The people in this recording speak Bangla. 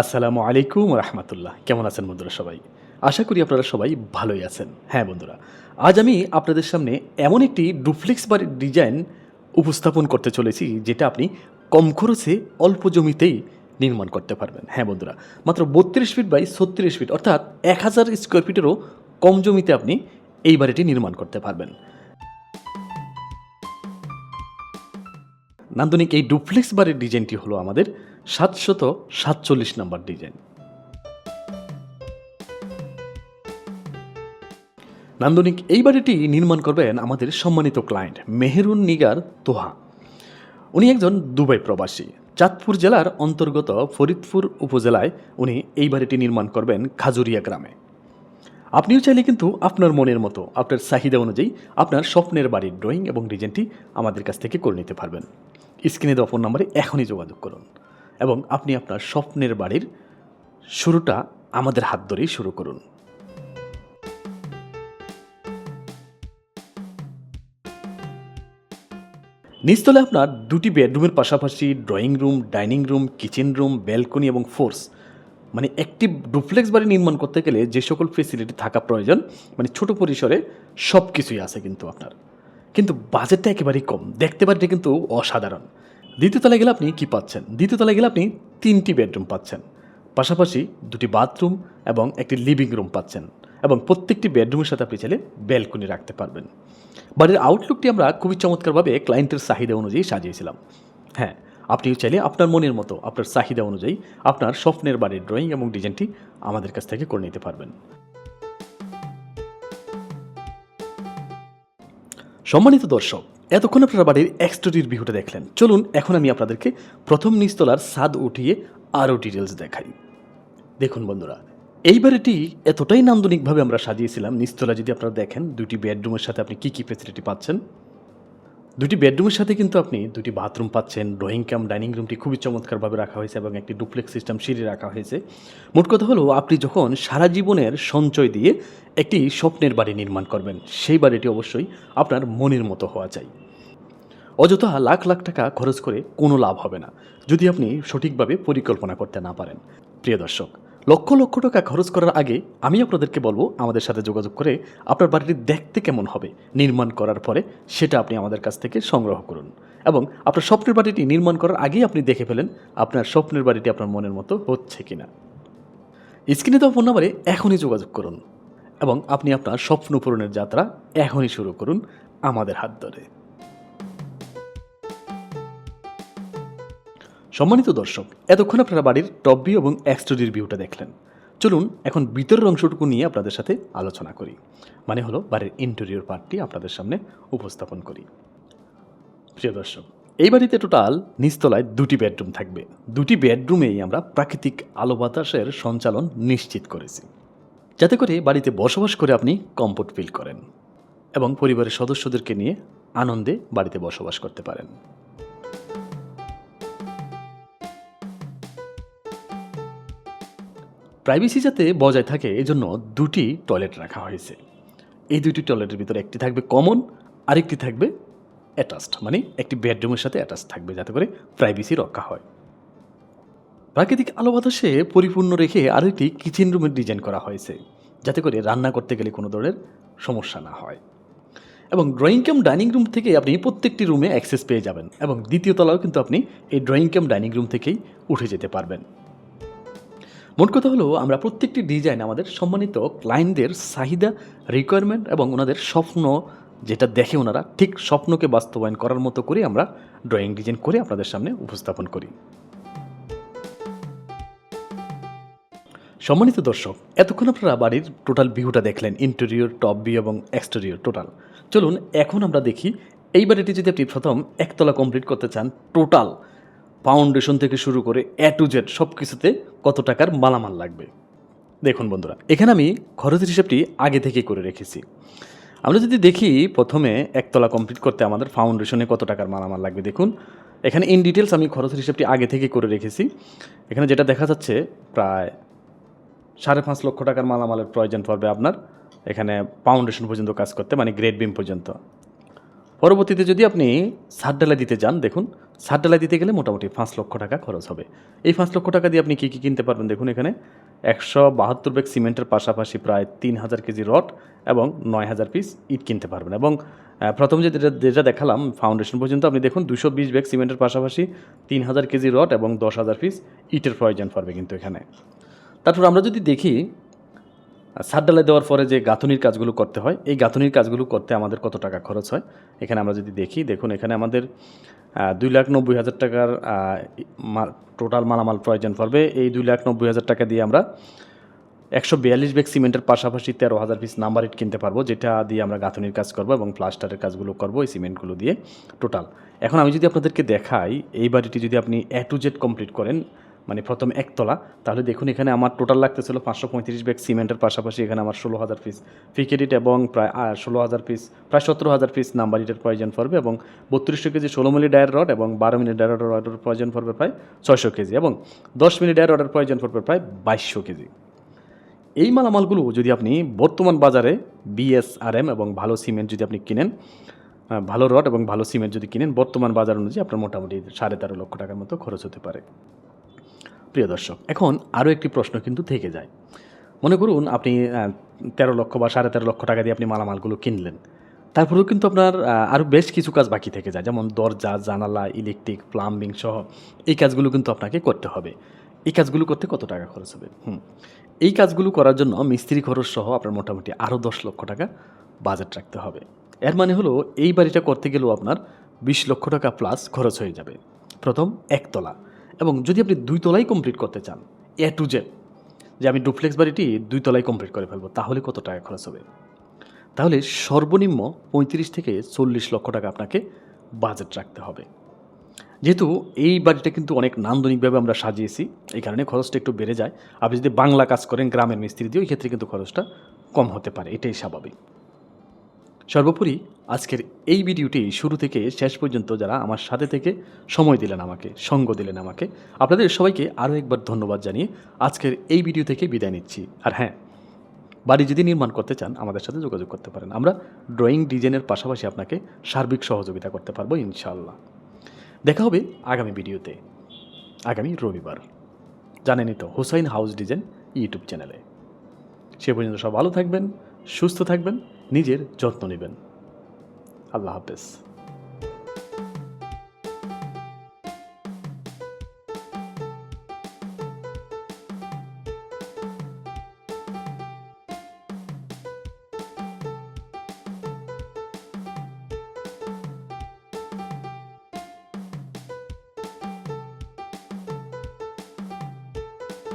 আসসালামু আলাইকুম রহমতুল্লাহ। কেমন আছেন বন্ধুরা সবাই? আশা করি আপনারা সবাই ভালোই আছেন। হ্যাঁ বন্ধুরা, আজ আমি আপনাদের সামনে এমন একটি ডুপ্লেক্স বাড়ির ডিজাইন উপস্থাপন করতে চলেছি যেটা আপনি কম খরচে অল্প জমিতেই নির্মাণ করতে পারবেন। হ্যাঁ বন্ধুরা, মাত্র বত্রিশ ফিট বাই ছত্রিশ ফিট অর্থাৎ এক হাজার স্কোয়ার ফিটেরও কম জমিতে আপনি এই বাড়িটি নির্মাণ করতে পারবেন। নান্দনিক এই ডুপ্লেক্স বাড়ির ডিজাইনটি হলো আমাদের সাতশত সাতচল্লিশ নম্বর ডিজাইন। নান্দনিক, এই বাড়িটি নির্মাণ করবেন আমাদের সম্মানিত ক্লায়েন্ট মেহেরুন নিগার তোহা। উনি একজন দুবাই প্রবাসী। চাঁদপুর জেলার অন্তর্গত ফরিদপুর উপজেলায় উনি এই বাড়িটি নির্মাণ করবেন খাজুরিয়া গ্রামে। আপনিও চাইলে কিন্তু আপনার মনের মতো, আপনার চাহিদা অনুযায়ী আপনার স্বপ্নের বাড়ির ড্রয়িং এবং ডিজাইনটি আমাদের কাছ থেকে করে নিতে পারবেন। স্ক্রিনে দেওয়া ফোন নাম্বারে এখনই যোগাযোগ করুন। এবং আপনি আপনার স্বপ্নের বাড়ির শুরুটা আমাদের হাত ধরেই শুরু করুন। নিচতলে আপনার দুটি বেডরুমের পাশাপাশি drawing room, dining room, kitchen room, balcony এবং ফোর্স মানে একটি ডুপ্লেক্স বাড়ি নির্মাণ করতে গেলে যে সকল ফেসিলিটি থাকা প্রয়োজন মানে ছোট পরিসরে সব কিছুই আছে কিন্তু আপনার। কিন্তু বাজেটটা একেবারেই কম। দেখতে বাড়িটা কিন্তু অসাধারণ। দ্বিতীয় তলায় গেলে আপনি কি পাচ্ছেন? দ্বিতীয় তলায় গেলে আপনি তিনটি বেডরুম পাচ্ছেন। পাশাপাশি দুটি বাথরুম এবং একটি লিভিং রুম পাচ্ছেন এবং প্রত্যেকটি বেডরুমের সাথে আপনি চাইলে ব্যালকনি রাখতে পারবেন। বাড়ির আউটলুকটি আমরা খুবই চমৎকারভাবে ক্লায়েন্টের চাহিদা অনুযায়ী সাজিয়েছিলাম। হ্যাঁ আপনিও চাইলে আপনার মনের মতো, আপনার চাহিদা অনুযায়ী আপনার স্বপ্নের বাড়ির ড্রয়িং এবং ডিজাইনটি আমাদের কাছ থেকে করে নিতে পারবেন। সম্মানিত দর্শক এতক্ষণ আপনারা বাড়ির এক্সটোরির ভিউটা দেখলেন। চলুন, এখন আমি আপনাদেরকে প্রথম নিস্তলার স্বাদ উঠিয়ে আরও ডিটেলস দেখাই। দেখুন বন্ধুরা এই বাড়িটি এতটাই নান্দনিকভাবে আমরা সাজিয়েছিলাম নিস্তলা যদি আপনারা দেখেন দুটি বেডরুমের সাথে আপনি কী কী ফেসিলিটি পাচ্ছেন। দুটি বেডরুমের সাথে কিন্তু আপনি দুটি বাথরুম পাচ্ছেন, ড্রয়িং ক্যাম, ডাইনিং রুমটি খুবই চমৎকারভাবে রাখা হয়েছে এবং একটি ডুপ্লেক্স সিস্টেম সিঁড়ি রাখা হয়েছে। মোট কথা হলো, আপনি যখন সারা জীবনের সঞ্চয় দিয়ে একটি স্বপ্নের বাড়ি নির্মাণ করবেন, সেই বাড়িটি অবশ্যই আপনার মনের মতো হওয়া চাই। অযথা লাখ লাখ টাকা খরচ করে কোনো লাভ হবে না, যদি আপনি সঠিকভাবে পরিকল্পনা করতে না পারেন। প্রিয় দর্শক লক্ষ লক্ষ টাকা খরচ করার আগে আমি আপনাদেরকে বলব আমাদের সাথে যোগাযোগ করে আপনার বাড়িটি দেখতে কেমন হবে নির্মাণ করার পরে সেটা আপনি আমাদের কাছ থেকে সংগ্রহ করুন। এবং আপনার স্বপ্নের বাড়িটি নির্মাণ করার আগেই আপনি দেখে ফেলেন আপনার স্বপ্নের বাড়িটি আপনার মনের মতো হচ্ছে কিনা। স্ক্রিনে দেওয়া ফোন নাম্বারে এখনই যোগাযোগ করুন এবং আপনি আপনার স্বপ্ন পূরণের যাত্রা এখনই শুরু করুন আমাদের হাত ধরে। সম্মানিত দর্শক, এতক্ষণ আপনারা বাড়ির টপ ভিউ এবং এক্সটোরির ভিউটা দেখলেন। চলুন এখন ভিতরের অংশটুকু নিয়ে আপনাদের সাথে আলোচনা করি। মানে হলো বাড়ির ইন্টেরিয়র পার্টটি আপনাদের সামনে উপস্থাপন করি। প্রিয় দর্শক, এই বাড়িতে টোটাল নিচতলায় দুটি বেডরুম থাকবে। দুটি বেডরুমেই আমরা প্রাকৃতিক আলো বাতাসের সঞ্চালন নিশ্চিত করেছি। যাতে করে বাড়িতে বসবাস করে আপনি কমফোর্ট ফিল করেন এবং পরিবারের সদস্যদেরকে নিয়ে আনন্দে বাড়িতে বসবাস করতে পারেন। প্রাইভেসি যাতে বজায় থাকে, এজন্য দুটি টয়লেট রাখা হয়েছে। এই দুটি টয়লেটের ভিতরে একটি থাকবে কমন আরেকটি থাকবে অ্যাটাচড মানে একটি বেডরুমের সাথে অ্যাটাচ থাকবে, যাতে করে প্রাইভেসি রক্ষা হয়। প্রাকৃতিক আলো বাতাসে পরিপূর্ণ রেখে আরও একটি কিচেন রুমের ডিজাইন করা হয়েছে, যাতে করে রান্না করতে গেলে কোনো ধরনের সমস্যা না হয়। এবং ড্রয়িং ক্যাম ডাইনিং রুম থেকে আপনি প্রত্যেকটি রুমে অ্যাক্সেস পেয়ে যাবেন, এবং দ্বিতীয় তলাও কিন্তু আপনি এই ড্রয়িং ক্যাম ডাইনিং রুম থেকেই উঠে যেতে পারবেন। মোট কথা হলো, আমরা প্রত্যেকটি ডিজাইন আমাদের সম্মানিত ক্লায়েন্টদের চাহিদা রিকোয়ারমেন্ট এবং ওনাদের স্বপ্ন যেটা দেখে ওনারা ঠিক স্বপ্নকে বাস্তবায়ন করার মতো করে আমরা ড্রয়িং ডিজাইন করে আপনাদের সামনে উপস্থাপন করি। সম্মানিত দর্শক, এতক্ষণ আপনারা বাড়ির টোটাল ভিউটা দেখলেন ইন্টেরিয়র টপ ভিউ এবং এক্সটেরিয়র টোটাল চলুন, এখন আমরা দেখি এই বাড়িটি যদি আপনি প্রথম একতলা কমপ্লিট করতে চান টোটাল ফাউন্ডেশন থেকে শুরু করে এ টু জেড সব কিছুতে কত টাকার মালামাল লাগবে? দেখুন বন্ধুরা, এখানে আমি খরচের হিসাবটি আগে থেকে করে রেখেছি। আমরা যদি দেখি প্রথমে একতলা কমপ্লিট করতে আমাদের ফাউন্ডেশনে কত টাকার মালামাল লাগবে দেখুন। এখানে ইন ডিটেলস আমি খরচের হিসাবটি আগে থেকে করে রেখেছি। এখানে যেটা দেখা যাচ্ছে, প্রায় সাড়ে পাঁচ লক্ষ টাকার মালামালের প্রয়োজন পড়বে আপনার। এখানে ফাউন্ডেশন পর্যন্ত কাজ করতে মানে গ্রেড বিম পর্যন্ত। পরবর্তীতে যদি আপনি সার ডালাই দিতে যান, দেখুন সার ডালাই দিতে গেলে মোটামুটি পাঁচ লক্ষ টাকা খরচ হবে। এই পাঁচ লক্ষ টাকা দিয়ে আপনি কী কী কিনতে পারবেন দেখুন এখানে। একশো বাহাত্তর ব্যাগ সিমেন্টের পাশাপাশি প্রায় তিন হাজার কেজি রড এবং নয় হাজার পিস ইট কিনতে পারবেন। এবং প্রথম যে যেটা দেখালাম, ফাউন্ডেশন পর্যন্ত আপনি দেখুন দুশো বিশ ব্যাগ সিমেন্টের পাশাপাশি তিন হাজার কেজি রড এবং দশ হাজার পিস ইটের প্রয়োজন পড়বে কিন্তু এখানে। তারপর আমরা যদি দেখি সার ডালাই দেওয়ার পরে যে গাঁথনির কাজগুলো করতে হয়, এই গাঁথনির কাজগুলো করতে আমাদের কত টাকা খরচ হয়? এখানে আমরা যদি দেখি, দেখুন এখানে আমাদের দুই লাখ নব্বই হাজার টাকার টোটাল মালামাল প্রয়োজন পড়বে। এই দুই লাখ নব্বই হাজার টাকা দিয়ে আমরা একশো বিয়াল্লিশ ব্যাগ সিমেন্টের পাশাপাশি তেরো হাজার পিস নাম্বার ইট কিনতে পারব, যেটা দিয়ে আমরা গাঁথনির কাজ করব এবং প্লাস্টারের কাজগুলো করব এই সিমেন্টগুলো দিয়ে টোটাল এখন আমি যদি আপনাদেরকে দেখাই, এই বাড়িটি যদি আপনি এ টু জেড কমপ্লিট করেন মানে প্রথম একতলা, তাহলে দেখুন এখানে আমার টোটাল লাগতেছিল পাঁচশো পঁয়ত্রিশ ব্যাগ সিমেন্টের পাশাপাশি এখানে আমার ষোলো হাজার পিস ফিকেরিট এবং প্রায় ষোলো হাজার পিস প্রায় সতেরো হাজার পিস নাম্বার ইটের প্রয়োজন পড়বে এবং বত্রিশশো কেজি ষোলো মিলি ডায়ের রড এবং বারো মিলি ডায়ার রডের প্রয়োজন পড়বে প্রায় ছয়শো কেজি এবং দশ মিলি ডায়ার রডের প্রয়োজন পড়বে প্রায় বাইশশো কেজি। এই মালামালগুলো যদি আপনি বর্তমান বাজারে বিএসআরএম এবং ভালো সিমেন্ট যদি আপনি কিনেন ভালো রড এবং ভালো সিমেন্ট যদি কিনেন, বর্তমান বাজার অনুযায়ী আপনার মোটামুটি সাড়ে তেরো লক্ষ টাকার মতো খরচ হতে পারে। প্রিয় দর্শক, এখন আরও একটি প্রশ্ন কিন্তু থেকে যায়। মনে করুন আপনি তেরো লক্ষ বা সাড়ে তেরো লক্ষ টাকা দিয়ে আপনি মালামালগুলো কিনলেন। তারপরেও কিন্তু আপনার আরও বেশ কিছু কাজ বাকি থেকে যায়। যেমন দরজা, জানালা, ইলেকট্রিক, প্লাম্বিং সহ এই কাজগুলো কিন্তু আপনাকে করতে হবে। এই কাজগুলো করতে কত টাকা খরচ হবে? হুম। এই কাজগুলো করার জন্য মিস্ত্রি খরচ সহ আপনার মোটামুটি আরও দশ লক্ষ টাকা বাজেট রাখতে হবে। এর মানে হলো, এই বাড়িটা করতে গেলেও আপনার বিশ লক্ষ টাকা প্লাস খরচ হয়ে যাবে। প্রথম, একতলা। এবং যদি আপনি দুই তলাই কমপ্লিট করতে চান এ টু জেড যে আমি ডুপ্লেক্স বাড়িটি দুই তলায় কমপ্লিট করে ফেলব, তাহলে কত টাকা খরচ হবে? তাহলে সর্বনিম্ন পঁয়ত্রিশ থেকে চল্লিশ লক্ষ টাকা আপনাকে বাজেট রাখতে হবে। যেহেতু এই বাড়িটা কিন্তু অনেক নান্দনিকভাবে আমরা সাজিয়েছি, এই কারণে খরচটা একটু বেড়ে যায়। আপনি যদি বাংলা কাজ করেন, গ্রামের মিস্ত্রি দিয়ে ওই ক্ষেত্রে কিন্তু খরচটা কম হতে পারে, এটাই স্বাভাবিক। সর্বোপরি আজকের এই ভিডিওটি শুরু থেকে শেষ পর্যন্ত যারা আমার সাথে থেকে সময় দিলেন আমাকে, সঙ্গ দিলেন আমাকে, আপনাদের সবাইকে আরও একবার ধন্যবাদ জানিয়ে আজকের এই ভিডিও থেকে বিদায় নিচ্ছি। আর হ্যাঁ বাড়ি যদি নির্মাণ করতে চান, আমাদের সাথে যোগাযোগ করতে পারেন। আমরা ড্রয়িং ডিজাইনের পাশাপাশি আপনাকে সার্বিক সহযোগিতা করতে পারব ইনশাআল্লাহ। দেখা হবে আগামী ভিডিওতে। আগামী রবিবার। জানেনই তো, হুসাইন হাউস ডিজাইন ইউটিউব চ্যানেলে। সে পর্যন্ত সব ভালো থাকবেন, সুস্থ থাকবেন। নিজের যত্ন নেবেন। আল্লাহ হাফেজ।